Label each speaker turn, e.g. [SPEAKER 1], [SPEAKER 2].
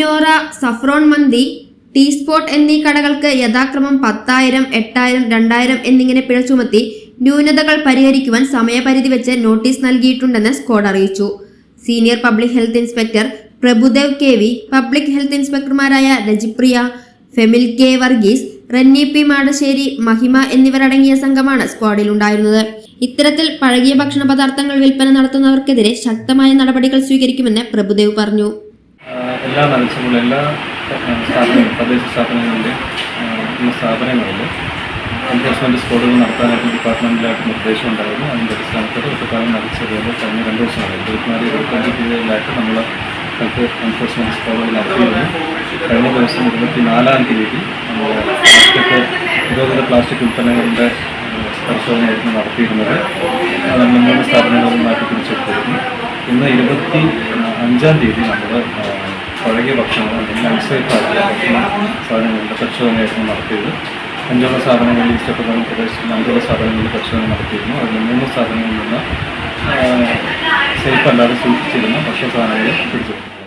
[SPEAKER 1] Nora saffron mandi tea spot എന്നീ കടകൾക്ക് യഥാക്രമം പത്തായിരം എട്ടായിരം രണ്ടായിരം എന്നിങ്ങനെ പിഴ ചുമത്തി ന്യൂനതകൾ പരിഹരിക്കുവാൻ സമയപരിധി വെച്ച് നോട്ടീസ് നൽകിയിട്ടുണ്ടെന്ന് സ്ക്വാഡ് അറിയിച്ചു. Senior public health inspector Prabhudev K V public health ഇൻസ്പെക്ടർമാരായ രജിപ്രിയ Femil K Varghese Ranni P Madassery Mahima എന്നിവരടങ്ങിയ സംഘമാണ് സ്ക്വാഡിലുണ്ടായിരുന്നത് ഇത്തരത്തിൽ പഴകിയ ഭക്ഷണ പദാർത്ഥങ്ങൾ വിൽപ്പന നടത്തുന്നവർക്കെതിരെ ശക്തമായ നടപടികൾ സ്വീകരിക്കുമെന്ന് പ്രഭുദേവ് പറഞ്ഞു.
[SPEAKER 2] എല്ലാ മനസ്സിലുള്ള എല്ലാ സ്ഥാപനങ്ങളും തദ്ദേശ സ്ഥാപനങ്ങളുടെയും സ്ഥാപനങ്ങളിൽ എൻഫോഴ്സ്മെന്റ് സ്കോഡുകൾ നടത്താനായിട്ട് ഡിപ്പാർട്ട്മെന്റിലായിട്ട് നിർദ്ദേശം ഉണ്ടായിരുന്നു അതിന്റെ അടിസ്ഥാനത്തിൽ ഒറ്റക്കാലം നടത്തിയത് കഴിഞ്ഞ രണ്ട് ദിവസമാണ് ഇരുപത്തിനാല് ഇരുപത്തഞ്ച് തീയതിയിലായിട്ട് നമ്മൾ ഹെൽത്ത് എൻഫോഴ്സ്മെന്റ് സ്കോഡുകൾ നടത്തിയിരുന്നു. കഴിഞ്ഞ ദിവസം ഇരുപത്തിനാലാം തീയതി നമ്മൾ നിരോധിത പ്ലാസ്റ്റിക് ഉൽപ്പന്നങ്ങളുടെ പരിശോധനയായിരുന്നു നടത്തിയിരുന്നത്. മൂന്ന് മാറ്റി പിടിച്ചെടുത്തിരുന്നു. ഇന്ന് ഇരുപത്തി അഞ്ചാം തീയതി നമ്മൾ പഴകിയ ഭക്ഷണം അല്ലെങ്കിൽ അൺസേഫ് ആയിട്ടുള്ള ഭക്ഷണ സാധനങ്ങളുടെ പരിശോധനയായിരുന്നു നടത്തിയത്. അഞ്ചോളം സ്ഥാപനങ്ങളിൽ ഇഷ്ടപ്പെടുന്ന പ്രദേശത്ത് അഞ്ചോളം സ്ഥാപനങ്ങളിൽ പരിശോധന നടത്തിയിരുന്നു. അതിൽ മൂന്ന് സ്ഥാപനങ്ങളിൽ നിന്ന് സേഫ് അല്ലാതെ സൂക്ഷിച്ചിരുന്ന. ഭക്ഷ്യ സാധനങ്ങൾ പിടിച്ചെടുത്തു